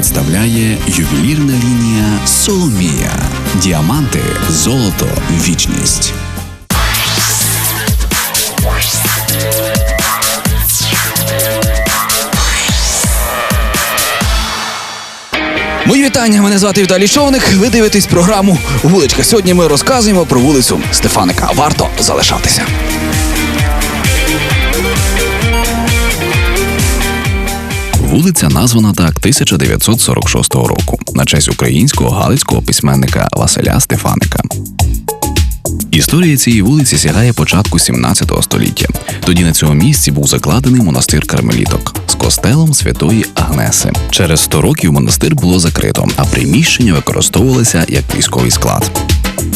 представляє ювелірна лінія Соломія. Діаманти, золото, вічність. Мої вітання. Мене звати Віталій Човник. Ви дивитесь програму Вуличка. Сьогодні ми розказуємо про вулицю Стефаника. Варто залишатися. Вулиця названа так 1946 року на честь українського галицького письменника Василя Стефаника. Історія цієї вулиці сягає початку 17 століття. Тоді на цьому місці був закладений монастир кармеліток з костелом святої Агнеси. Через 100 років монастир було закрито, а приміщення використовувалося як військовий склад.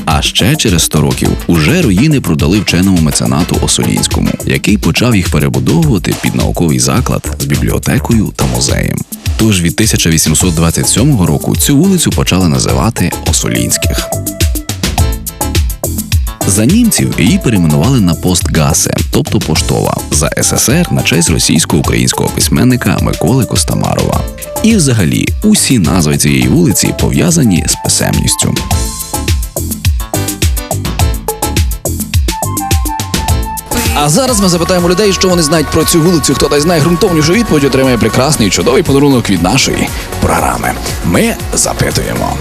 А ще через 100 років уже руїни продали вченому меценату Осолінському, який почав їх перебудовувати під науковий заклад з бібліотекою та музеєм. Тож від 1827 року цю вулицю почали називати Осолінських. За німців її перейменували на Постгасе, тобто поштова, за СССР на честь російсько-українського письменника Миколи Костамарова. І взагалі усі назви цієї вулиці пов'язані з писемністю. А зараз ми запитаємо людей, що вони знають про цю вулицю. Хто дасть знає ґрунтовнішу відповідь, отримає прекрасний чудовий подарунок від нашої програми. Ми запитуємо.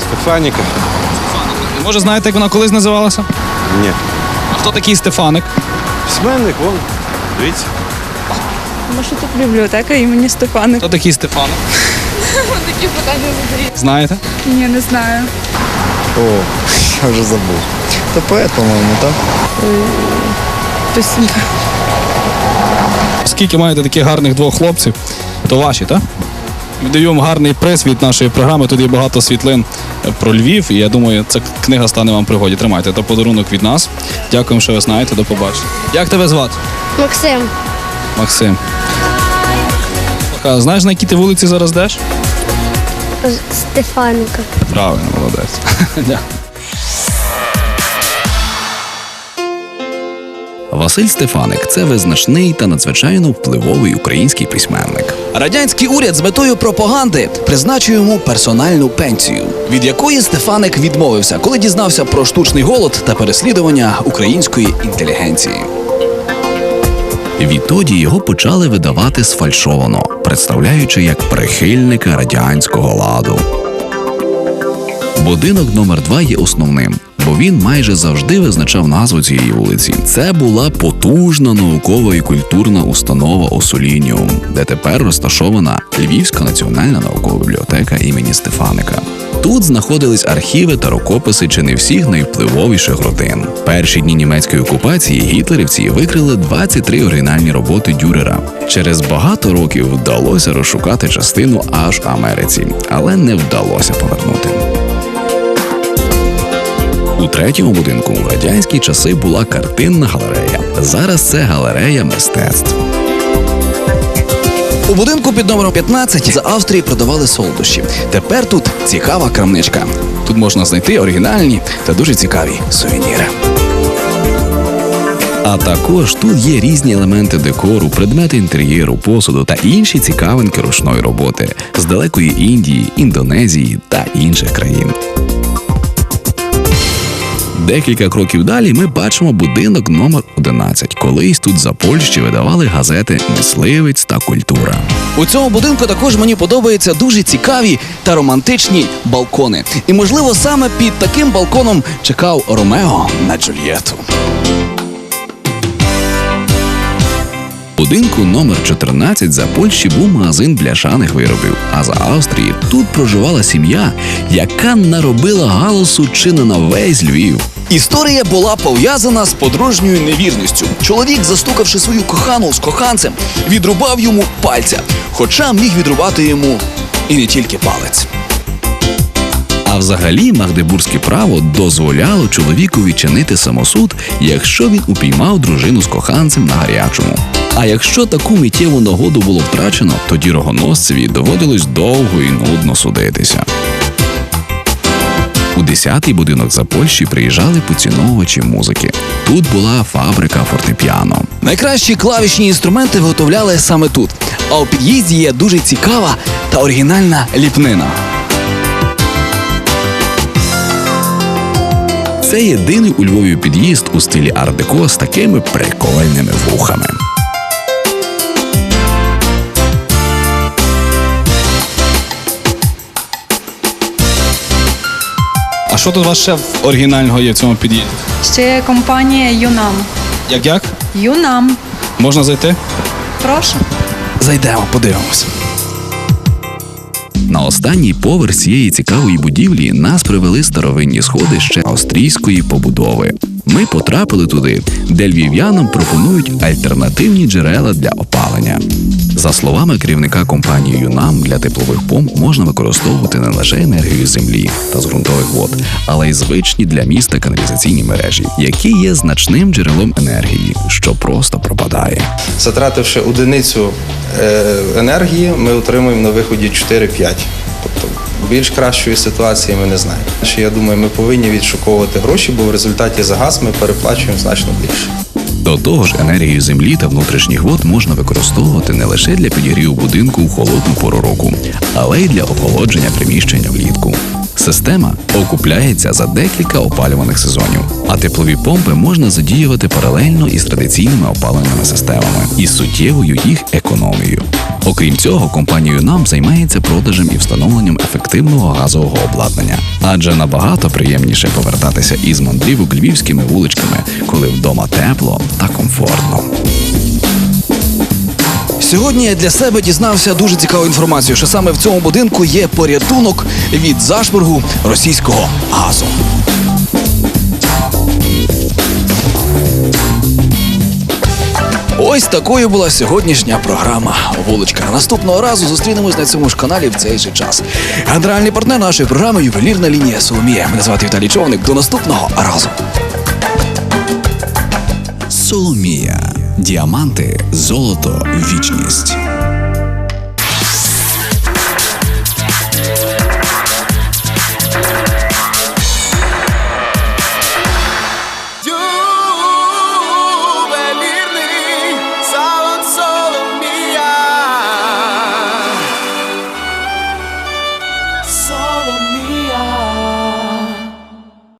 Стефаніка? Може, знаєте, як вона колись називалася? Ні. А хто такий Стефаник? Письменник, вон. Дивіться. Може тут бібліотека імені Стефаник? Хто такий Стефаник? Такі питання задають. Знаєте? Ні, не знаю. О, я вже забув. Та поет, по-моєму, так? Тобто, Скільки маєте таких гарних двох хлопців, то ваші, так? Віддаю вам гарний приз від нашої програми. Тут є багато світлин е, про Львів, і я думаю, ця книга стане вам в пригоді. Тримайте, то подарунок від нас. Дякуємо, що ви знаєте. До побачення. Як тебе звати? Максим, Максим. Знаєш, на якій ти вулиці зараз йдеш? Стефаника. Правильно, молодець. Василь Стефаник це визначний та надзвичайно впливовий український письменник. Радянський уряд з метою пропаганди призначив йому персональну пенсію, від якої Стефаник відмовився, коли дізнався про штучний голод та переслідування української інтелігенції. Відтоді його почали видавати сфальшовано, представляючи як прихильника радянського ладу. Будинок номер 2 є основним, бо він майже завжди визначав назву цієї вулиці. Це була потужна наукова і культурна установа Осолініум, де тепер розташована Львівська національна наукова бібліотека імені Стефаника. Тут знаходились архіви та рукописи чи не всіх найвпливовіших родин. Перші дні німецької окупації гітлерівці викрили 23 оригінальні роботи Дюрера. Через багато років вдалося розшукати частину аж Америці, але не вдалося повернути. У третьому будинку у радянські часи була картинна галерея. Зараз це галерея мистецтв. У будинку під номером 15 з Австрії продавали солодощі. Тепер тут цікава крамничка. Тут можна знайти оригінальні та дуже цікаві сувеніри. А також тут є різні елементи декору, предмети інтер'єру, посуду та інші цікавинки ручної роботи з далекої Індії, Індонезії та інших країн. Декілька кроків далі ми бачимо будинок номер 11. Колись тут за Польщі видавали газети Мисливець та культура. У цьому будинку також мені подобаються дуже цікаві та романтичні балкони. І можливо саме під таким балконом чекав Ромео на Джульєту. Будинку номер 14 за Польщі був магазин бляшаних виробів. А за Австрії тут проживала сім'я, яка наробила галасу чи не на весь Львів. Історія була пов'язана з подружньою невірністю. Чоловік, застукавши свою кохану з коханцем, відрубав йому пальця, хоча міг відрубати йому і не тільки палець. А взагалі магдебурзьке право дозволяло чоловіку відчинити самосуд, якщо він упіймав дружину з коханцем на гарячому. А якщо таку миттєву нагоду було втрачено, тоді рогоносцеві доводилось довго і нудно судитися. У 10-й будинок за Польщі приїжджали поціновувачі музики. Тут була фабрика фортепіано. Найкращі клавішні інструменти виготовляли саме тут. А у під'їзді є дуже цікава та оригінальна ліпнина. Це єдиний у Львові під'їзд у стилі ар-деко з такими прикольними вухами. А що тут у вас ще оригінального є в цьому під'їзді? Ще є компанія Юнам. Як як? Юнам. Можна зайти? Прошу. Зайдемо, подивимось. На останній поверх цієї цікавої будівлі нас привели старовинні сходи ще австрійської побудови. Ми потрапили туди, де львів'янам пропонують альтернативні джерела для опалення. За словами керівника компанії ЮНАМ, для теплових помп можна використовувати не лише енергію землі та з ґрунтових вод, але й звичні для міста каналізаційні мережі, які є значним джерелом енергії, що просто пропадає. Затративши одиницю е, енергії, ми отримуємо на виході 4-5. Тобто більш кращої ситуації ми не знаємо. Я думаю, ми повинні відшуковувати гроші, бо в результаті за газ ми переплачуємо значно більше. До того ж, енергію землі та внутрішніх вод можна використовувати не лише для підігріву будинку в холодну пору року, але й для охолодження приміщення влітку. Система окупляється за декілька опалюваних сезонів, а теплові помпи можна задіювати паралельно із традиційними опаленими системами і суттєвою їх економією. Окрім цього, компанія нам займається продажем і встановленням ефективного газового обладнання, адже набагато приємніше повертатися із мандрівок львівськими вуличками, коли вдома тепло та комфортно. Сьогодні я для себе дізнався дуже цікаву інформацію, що саме в цьому будинку є порятунок від зашборгу російського газу. Ось такою була сьогоднішня програма Вуличка. Наступного разу зустрінемось на цьому ж каналі в цей же час. Генеральний партнер нашої програми ювелірна лінія Соломія. Мене звати Віталій Човник. До наступного разу. Соломія. Діаманти, золото, вічність.